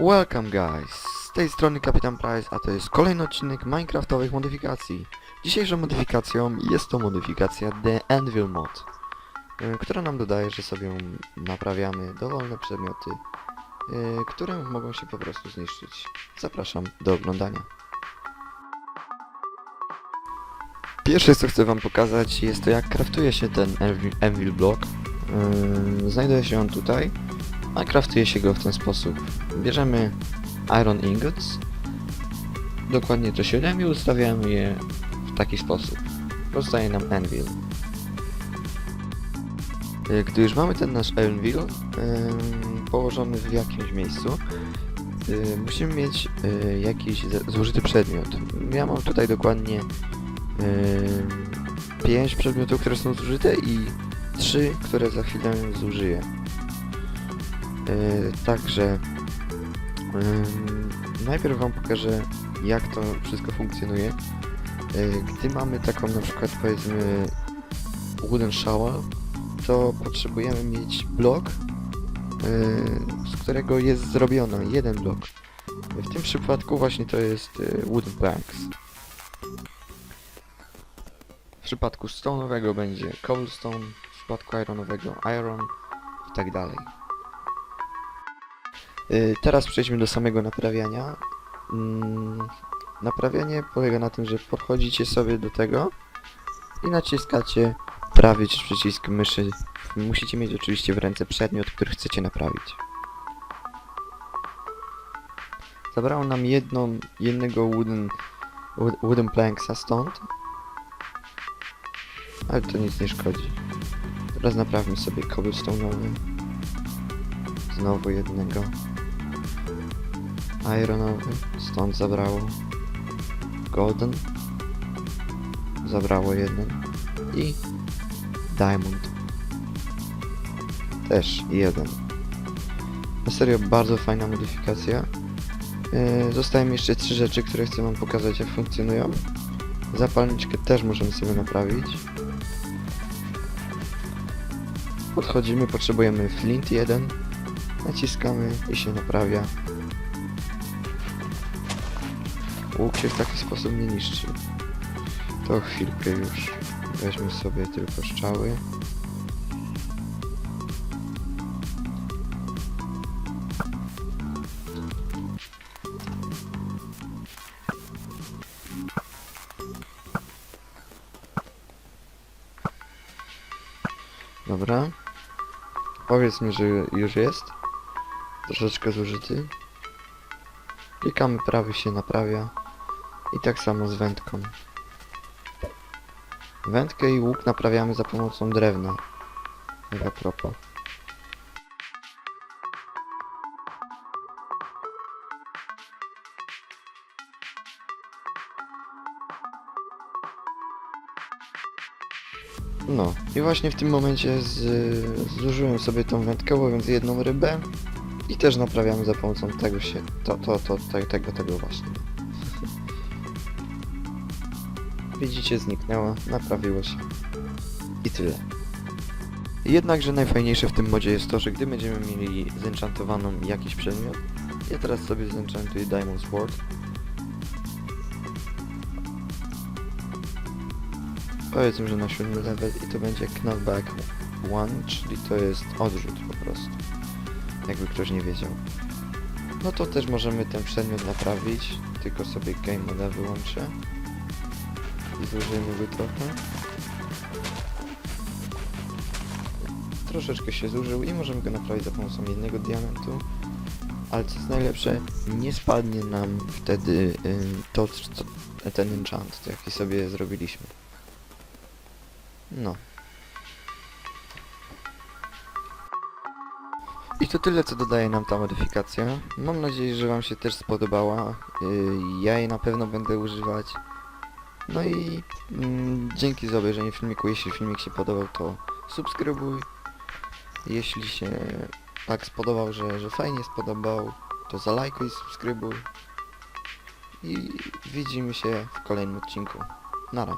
Welcome guys! Z tej strony Kapitan Price, a to jest kolejny odcinek Minecraftowych modyfikacji. Dzisiejszą modyfikacją jest to modyfikacja The Anvil Mod, y, która nam dodaje, że sobie naprawiamy dowolne przedmioty, y, które mogą się po prostu zniszczyć. Zapraszam do oglądania. Pierwsze co chcę wam pokazać jest to jak kraftuje się ten Anvil- Block. Yy, Znajduje się on tutaj, a kraftuje się go w ten sposób. Bierzemy Iron Ingots, dokładnie to 7 i ustawiamy je w taki sposób. Powstaje nam Anvil. Yy, Gdy już mamy ten nasz Anvil położony w jakimś miejscu, yy, musimy mieć yy, jakiś zużyty przedmiot. Ja mam tutaj dokładnie 5 przedmiotów, które są zużyte i 3, które za chwilę zużyję. Yy, także najpierw Wam pokażę jak to wszystko funkcjonuje. Yy, gdy mamy taką na przykład powiedzmy wooden shower, to potrzebujemy mieć blok, yy, z którego jest zrobiony jeden blok. W tym przypadku właśnie to jest wooden planks. W przypadku stone'owego będzie cobblestone, w przypadku ironowego iron i tak dalej. Yy, teraz przejdźmy do samego naprawiania. Mm, naprawianie polega na tym, że podchodzicie sobie do tego i naciskacie prawy przycisk myszy. Musicie mieć oczywiście w ręce przedmiot, który chcecie naprawić. Zabrało nam jedną, jednego wooden, wood- wooden planksa stąd, ale to nic nie szkodzi. Teraz naprawmy sobie cobblestone'owy. Znowu jednego. Ironowy. Stąd zabrało. Golden. Zabrało jeden. I Diamond. Też jeden. Na serio bardzo fajna modyfikacja. Yy, zostają jeszcze trzy rzeczy, które chcę wam pokazać jak funkcjonują. Zapalniczkę też możemy sobie naprawić. Podchodzimy, potrzebujemy flint 1, naciskamy i się naprawia. Łuk się w taki sposób nie niszczy. To chwilkę już. Weźmy sobie tylko strzały. Dobra. Powiedzmy, że już jest. Troszeczkę zużyty. Klikamy prawy się naprawia. I tak samo z wędką. Wędkę i łuk naprawiamy za pomocą drewna. Jak a propos. No i właśnie w tym momencie z, zużyłem sobie tą wędkę, łowiąc jedną rybę i też naprawiamy za pomocą tego się, to, to, to, te, tego, tego właśnie. Widzicie, zniknęło, naprawiło się. I tyle. Jednakże najfajniejsze w tym modzie jest to, że gdy będziemy mieli zenchantowaną jakiś przedmiot, ja teraz sobie zenchantuję Diamond Sword, Powiedzmy, że na siódmy level i to będzie knockback 1, czyli to jest odrzut po prostu. Jakby ktoś nie wiedział. No to też możemy ten przedmiot naprawić, tylko sobie game moda wyłączę. I zużyjmy go trochę. Troszeczkę się zużył i możemy go naprawić za pomocą jednego diamentu. Ale co jest najlepsze, nie spadnie nam wtedy ym, to, co, ten enchant, jaki sobie zrobiliśmy. No. I to tyle, co dodaje nam ta modyfikacja. Mam nadzieję, że Wam się też spodobała. Yy, ja jej na pewno będę używać. No i mm, dzięki za obejrzenie filmiku. Jeśli filmik się podobał, to subskrybuj. Jeśli się tak spodobał, że, że fajnie spodobał, to zalajkuj subskrybuj. I widzimy się w kolejnym odcinku. Nara.